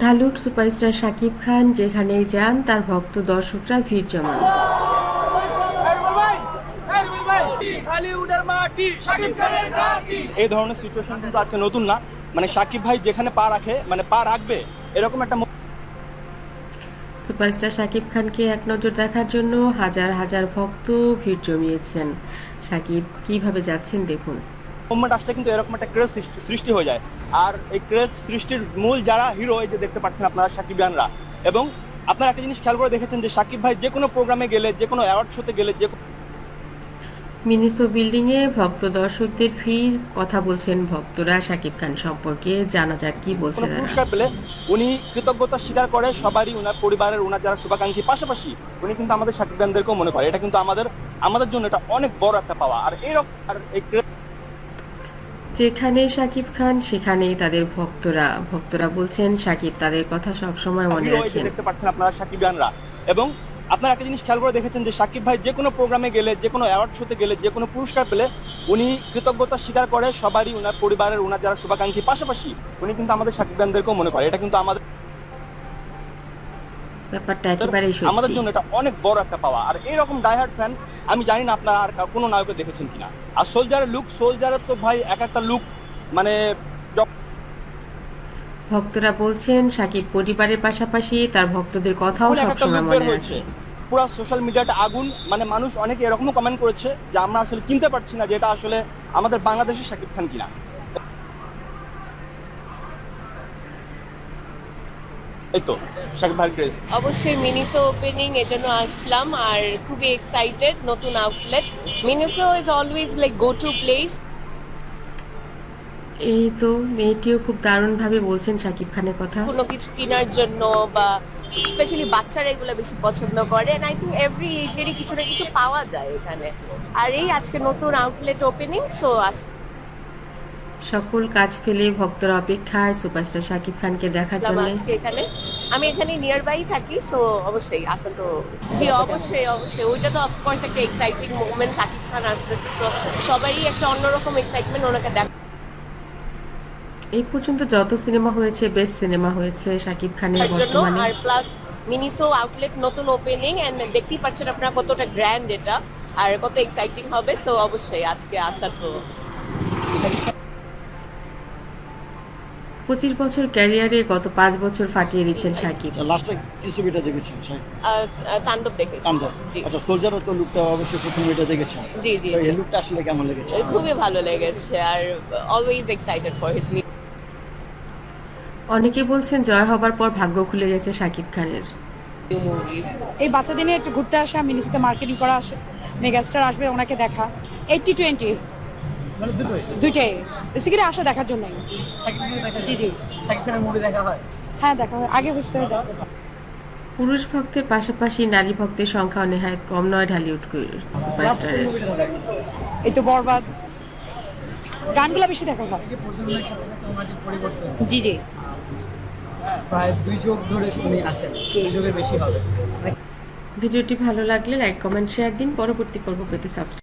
ঢালুট superstar Shakib Khan যেখানেই যান, তার ভক্ত দর্শকরা ভিড় জমান। এই ধরনের সিচুয়েশন কিন্তু আজকে নতুন না। মানে সাকিব ভাই যেখানে পা রাখে মানে পা রাখবে, এরকম একটা সুপারস্টার সাকিব খানকে এক নজর দেখার জন্য হাজার হাজার ভক্ত ভিড় জমিয়েছেন। সাকিব কীভাবে যাচ্ছেন দেখুন। মুভমেন্ট আসলে কিন্তু এরকম একটা ক্রেজ সৃষ্টি হয়ে যায়। আর এই ক্রেজ সৃষ্টির মূল যারা হিরো, এই যে দেখতে পাচ্ছেন আপনারা সাকিব খানরা এবং আপনারা একটা জিনিস খেয়াল করে দেখেছেন যে সাকিব ভাই যে কোনো প্রোগ্রামে গেলে, যে কোনো অ্যাওয়ার্ড শোতে গেলে, যে মিনিসো বিল্ডিংয়ে ভক্ত দর্শকদের ভিড় কথা বলছেন ভক্তরা শাকিব খান সম্পর্কে জানা যাক কি বলছে কোনো তারা। পুরস্কার পেলে উনি কৃতজ্ঞতা স্বীকার করে সবারই ওনার পরিবারের ওনার যারা শুভাকাঙ্ক্ষী পাশাপাশি উনি কিন্তু আমাদের সাকিব খানদেরকেও মনে করে। এটা কিন্তু আমাদের আমাদের জন্য এটা অনেক বড় একটা পাওয়া। আর এইরকম আর এই ক্রেজ যেখানেই শাকিব খান সেখানেই তাদের ভক্তরা। ভক্তরা বলছেন শাকিব তাদের কথা সবসময় মনে রাখেন। দেখতে পাচ্ছেন আপনারা সাকিবিয়ানরা এবং আপনারা একটা জিনিস খেয়াল করে দেখেছেন যে সাকিব ভাই যে কোনো প্রোগ্রামে গেলে যে কোনো অ্যাওয়ার্ড শোতে গেলে যে কোনো পুরস্কার পেলে উনি কৃতজ্ঞতা স্বীকার করে সবারই ওনার পরিবারের ওনার যারা শুভাকাঙ্ক্ষী পাশাপাশি উনি কিন্তু আমাদের সাকিব খানদেরকেও মনে করে। এটা কিন্তু আমাদের ব্যাপারটা একেবারেই আমাদের জন্য এটা অনেক বড় একটা পাওয়া। আর এইরকম ডাইহার্ড ফ্যান আমি জানি না আপনারা আর কোনো নায়কে দেখেছেন কিনা। আর সোলজারের লুক সোলজারের তো ভাই এক একটা লুক মানে ভক্তরা বলছেন শাকিব পরিবারের পাশাপাশি তার ভক্তদের কথাও সবসময় মনে রাখে পুরো সোশ্যাল মিডিয়াটা আগুন। মানে মানুষ অনেকে এরকমও কমেন্ট করেছে যে আমরা আসলে চিনতে পারছি না যে এটা আসলে আমাদের বাংলাদেশের শাকিব খান কিনা। এই তো শাকিব ভাই গ্রেস অবশ্যই মিনিসো ওপেনিং এর জন্য আসলাম আর খুবই এক্সাইটেড নতুন outlet Miniso is always like go to place এই তো মেয়েটিও খুব দারুণভাবে বলছেন শাকিব খানের কথা। কোনো কিছু কেনার জন্য বা স্পেশালি বাচ্চারা এগুলো বেশি পছন্দ করে। এন্ড আই থিঙ্ক এভরি এজেরই কিছু না কিছু পাওয়া যায় এখানে। আর এই আজকে নতুন আউটলেট ওপেনিং সো সকল কাজ ফেলে ভক্তরা অপেক্ষায় সুপারস্টার শাকিব খানকে দেখার জন্য। আজকে এখানে। আমি এখানে নিয়ার বাই থাকি সো অবশ্যই আসল তো জি অবশ্যই অবশ্যই। ওইটা তো অফকোর্স একটা এক্সাইটিং মুভমেন্ট সাকিব খান আসতেছে সো সবারই একটা অন্যরকম এক্সাইটমেন্ট ওনাকে দেখ এই পর্যন্ত যত সিনেমা হয়েছে বেস্ট সিনেমা হয়েছে শাকিব খানের বর্তমানে। আর প্লাস মিনিসো আউটলেট নতুন ওপেনিং এন্ড দেখতেই পাচ্ছেন আপনারা কতটা গ্র্যান্ড এটা আর কত এক্সাইটিং হবে সো অবশ্যই আজকে আসা তো পঁচিশ বছর ক্যারিয়ারে গত পাঁচ বছর ফাটিয়ে দিচ্ছেন শাকিব। লাস্টে কি ছবিটা দেখেছেন তাণ্ডব দেখেছি। আচ্ছা সোলজারও তো লুকটা অবশ্যই সোশ্যাল মিডিয়া দেখেছেন। জি জি জি। এই লুকটা আসলে কেমন লেগেছে? খুবই ভালো লেগেছে আর অলওয়েজ এক্সাইটেড ফর হিজ অনেকে বলছেন জয় হবার পর ভাগ্য খুলে গেছে শাকিব খানের। এই বাচ্চাদের নিয়ে একটু ঘুরতে আসা মিনিসিতে মার্কেটিং করা আসে মেগাস্টার আসবে ওনাকে দেখা। Eighty twenty. দুইটাই। বেসিক্যালি আসা দেখার জন্যই। জি জি। হ্যাঁ? দেখা হয়। আগে হচ্ছে দেখা পুরুষ ভক্তের পাশাপাশি নারী ভক্তের সংখ্যা নেহায়ত কম নয় ঢালিউড সুপারস্টারের এই তো বরবাদ। গানগুলো বেশি দেখা হয়। জি জি। প্রায় দুই যোগ ধরে উনি আছেন। দুই যোগের বেশি হবে। ভিডিওটি ভালো লাগলে লাইক কমেন্ট শেয়ার দিন। পরবর্তী পর্ব পেতে সাবস্ক্রাইব